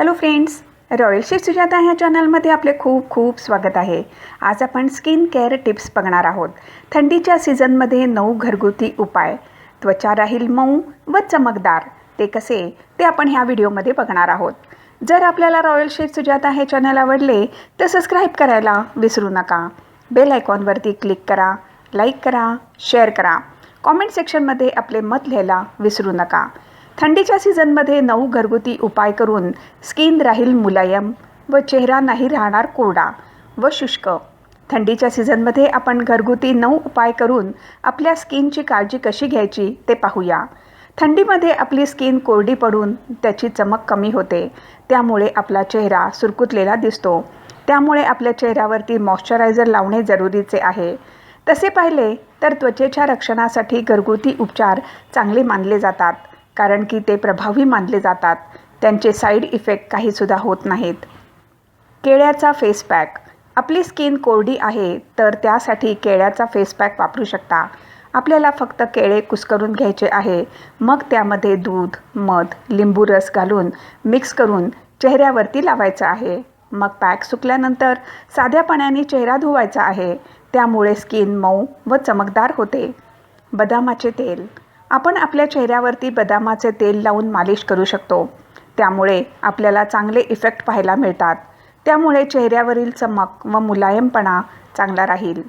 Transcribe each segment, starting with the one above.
Hello friends royal chef Sujata ह्या चॅनलमध्ये आपले खूप खूप स्वागत आहे. आज आपण स्किन केअर टिप्स बघणार आहोत. थंडीच्या सीझनमध्ये नऊ घरगुती उपाय त्वचा राहील मऊ व चमकदार. ते कसे? ते आपण ह्या व्हिडिओमध्ये बघणार आहोत. जर आपल्याला रॉयल शेफ सुजाता हे चॅनल आवडले तर सबस्क्राईब करायला विसरू नका. बेल आयकॉनवरती क्लिक करा लाईक करा शेअर करा. कॉमेंट सेक्शनमध्ये आपले मत लिहायला विसरू नका. थंडीच्या सीझनमध्ये नऊ घरगुती उपाय करून स्किन राहील मुलायम व चेहरा नाही राहणार कोरडा व शुष्क. थंडीच्या सीझनमध्ये आपण घरगुती नऊ उपाय करून आपल्या स्किनची काळजी कशी घ्यायची ते पाहूया. थंडीमध्ये आपली स्किन कोरडी पडून त्याची चमक कमी होते. त्यामुळे आपला चेहरा सुरकुतलेला दिसतो. त्यामुळे आपल्या चेहऱ्यावरती मॉइश्चरायझर लावणे जरुरीचे आहे. तसे पाहिले तर त्वचेच्या रक्षणासाठी घरगुती उपचार चांगले मानले जातात. कारण की ते प्रभावी मानले जातात. त्यांचे साईड इफेक्ट काहीसुद्धा होत नाहीत. केळ्याचा फेस पॅक आपली स्किन कोरडी आहे तर त्यासाठी केळ्याचा फेस पॅक वापरू शकता. आपल्याला फक्त केळे कुस्करून घ्यायचे आहे. मग त्यामध्ये दूध मध लिंबू रस घालून मिक्स करून चेहऱ्यावरती लावायचं आहे. मग पॅक सुकल्यानंतर साध्या पाण्याने चेहरा धुवायचा आहे. त्यामुळे स्किन मऊ व चमकदार होते. बदामाचे तेल. आपण आपल्या चेहऱ्यावरती बदामाचे तेल लावून मालिश करू शकतो. त्यामुळे आपल्याला चांगले इफेक्ट पाहायला मिळतात. त्यामुळे चेहऱ्यावरील चमक व मुलायमपणा चांगला राहील.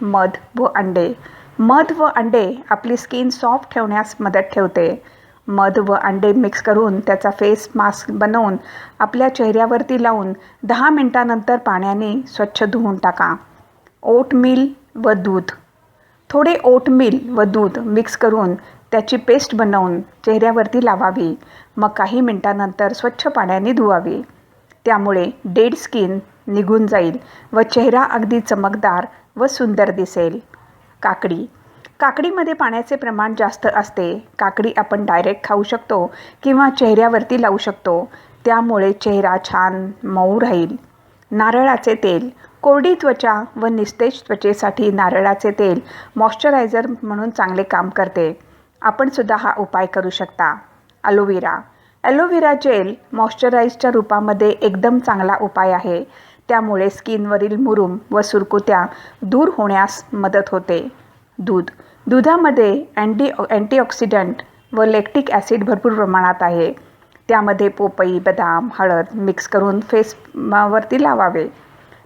मध व अंडे. मध व अंडे आपली स्किन सॉफ्ट ठेवण्यास मदत ठेवते. मध व अंडे मिक्स करून त्याचा फेस मास्क बनवून आपल्या चेहऱ्यावरती लावून दहा मिनटानंतर पाण्याने स्वच्छ धुवून टाका. ओटमील व दूध. थोडे ओटमील व दूध मिक्स करून त्याची पेस्ट बनवून चेहऱ्यावरती लावावी. मग काही मिनटानंतर स्वच्छ पाण्याने धुवावी. त्यामुळे डेड स्किन निघून जाईल व चेहरा अगदी चमकदार व सुंदर दिसेल. काकडी. काकडीमध्ये पाण्याचे प्रमाण जास्त असते. काकडी आपण डायरेक्ट खाऊ शकतो किंवा चेहऱ्यावरती लावू शकतो. त्यामुळे चेहरा छान मऊ राहील. नारळाचे तेल. कोरडी त्वचा व निस्तेज त्वचेसाठी नारळाचे तेल मॉइश्चरायझर म्हणून चांगले काम करते. आपण सुद्धा हा उपाय करू शकता. अलोवेरा ॲलोवेरा जेल मॉइश्चराईजच्या रूपामध्ये एकदम चांगला उपाय आहे. त्यामुळे स्किनवरील मुरुम व सुरकुत्या दूर होण्यास मदत होते. दूध. दुधामध्ये अँटी अँटीऑक्सिडंट व लेक्टिक ॲसिड भरपूर प्रमाणात आहे. त्यामध्ये पोपई बदाम हळद मिक्स करून फेसवरती लावावे.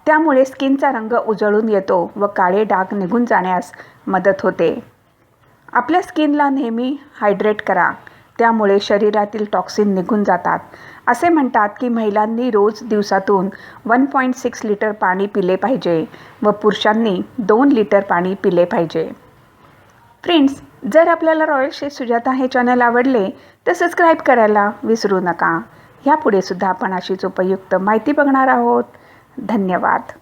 त्यामुळे स्किनचा रंग उजळून येतो व काळे डाग निघून जाण्यास मदत होते. आपल्या स्किनला नेहमी हायड्रेट करा. त्यामुळे शरीरातील टॉक्सिन निघून जातात. असे म्हणतात की महिलांनी रोज दिवसातून वन पॉईंट सिक्स लिटर पाणी पिले पाहिजे व पुरुषांनी दोन लिटर पाणी पिले पाहिजे. फ्रेंड्स जर आपल्याला रॉयल शेफ सुजाता हे चॅनल आवडले तर सबस्क्राईब करायला विसरू नका. ह्यापुढे सुद्धा आपण अशीच उपयुक्त माहिती बघणार आहोत. धन्यवाद.